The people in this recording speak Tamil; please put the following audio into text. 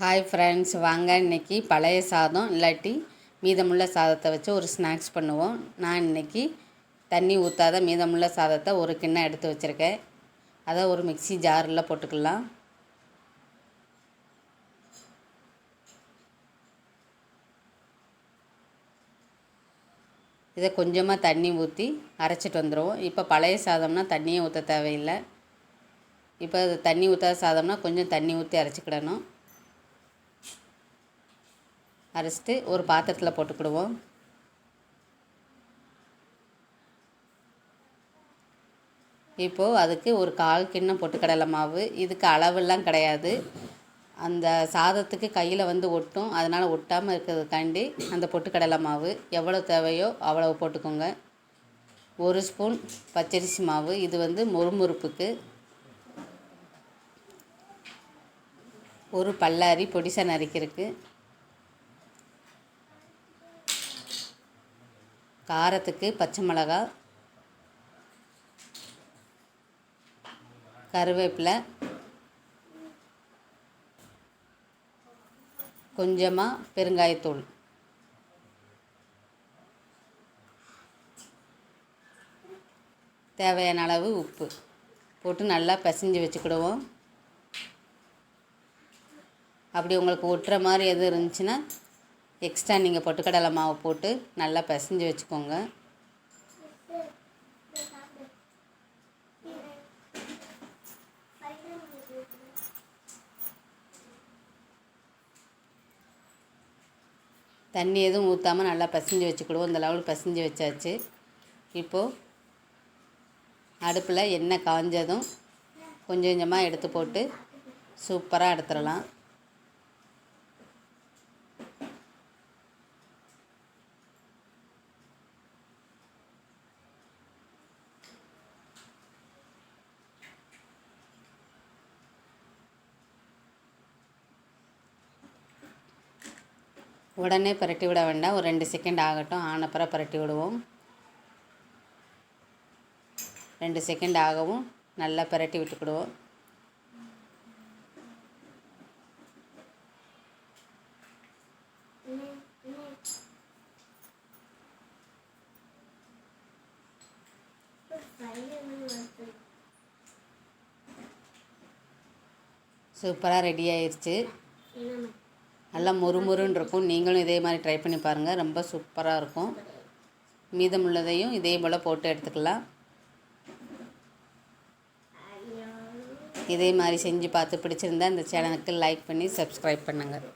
ஹாய் ஃப்ரெண்ட்ஸ் வாங்க. இன்னைக்கு பழைய சாதம் இல்லாட்டி மீதமுள்ள சாதத்தை வச்சு ஒரு ஸ்நாக்ஸ் பண்ணுவோம். நான் இன்னைக்கு தண்ணி ஊற்றாத மீதமுள்ள சாதத்தை ஒரு கிண்ணம் எடுத்து வச்சுருக்கேன். அதை ஒரு மிக்ஸி ஜாரில் போட்டுக்கலாம். இதை கொஞ்சமாக தண்ணி ஊற்றி அரைச்சிட்டு வந்துடுவோம் இப்போ பழைய சாதம்னா தண்ணியே ஊற்ற தேவையில்லை. இப்போ தண்ணி ஊற்றாத சாதம்னா கொஞ்சம் தண்ணி ஊற்றி அரைச்சிக்கிடணும். அரைச்சிட்டு ஒரு பாத்திரத்தில் போட்டுக்கிடுவோம். இப்போது அதுக்கு ஒரு கால் கிண்ணம் பொட்டுக்கடலை மாவு. இதுக்கு அளவெல்லாம் கிடையாது. அந்த சாதத்துக்கு கையில் வந்து ஒட்டும். அதனால் ஒட்டாமல் இருக்கிறதுக்காண்டி அந்த பொட்டுக்கடலை மாவு. எவ்வளோ தேவையோ அவ்வளோ போட்டுக்கோங்க. ஒரு ஸ்பூன் பச்சரிசி மாவு. இது வந்து முறுமுறுப்புக்கு. ஒரு பல்லாரி பொடிசை நறுக்கிருக்கு காரத்துக்கு பச்சை மிளகா கருவேப்பிலை கொஞ்சமாக பெருங்காயத்தூள். தேவையான அளவு உப்பு போட்டு நல்லா பிசைஞ்சு வச்சுக்கிடுவோம். அப்படி உங்களுக்கு ஒட்டுற மாதிரி எதுவும் இருந்துச்சுன்னா எக்ஸ்ட்ரா நீங்கள் பொட்டுக்கடலை மாவு போட்டு நல்லா பிசைஞ்சு வச்சுக்கோங்க. தண்ணி எதுவும் ஊற்றாமல் நல்லா பிசைஞ்சு வச்சுக்கிடுவோம். இந்த லெவலுக்கு பிசைஞ்சு வச்சாச்சு. இப்போது அடுப்பில் எண்ணெய் காஞ்சதும் கொஞ்சம் கொஞ்சமாக எடுத்து போட்டு சூப்பராக எடுத்துடலாம். உடனே புரட்டி விட வேண்டாம். ஒரு ரெண்டு செகண்ட் ஆகட்டும். ஆனப்புறம் புரட்டி விடுவோம். ரெண்டு செகண்ட் ஆகவும் நல்லா புரட்டி விட்டுக்கிடுவோம். சூப்பராக ரெடி ஆயிடுச்சு நல்லா மொறுமொறுன்னு இருக்கும் நீங்களும் இதே மாதிரி ட்ரை பண்ணி பாருங்கள் ரொம்ப சூப்பராக இருக்கும். மீதமுள்ளதையும் இதே போல் போட்டு எடுத்துக்கலாம். இதே மாதிரி செஞ்சு பார்த்து பிடிச்சிருந்தா இந்த சேனலுக்கு லைக் பண்ணி சப்ஸ்கிரைப் பண்ணுங்கள்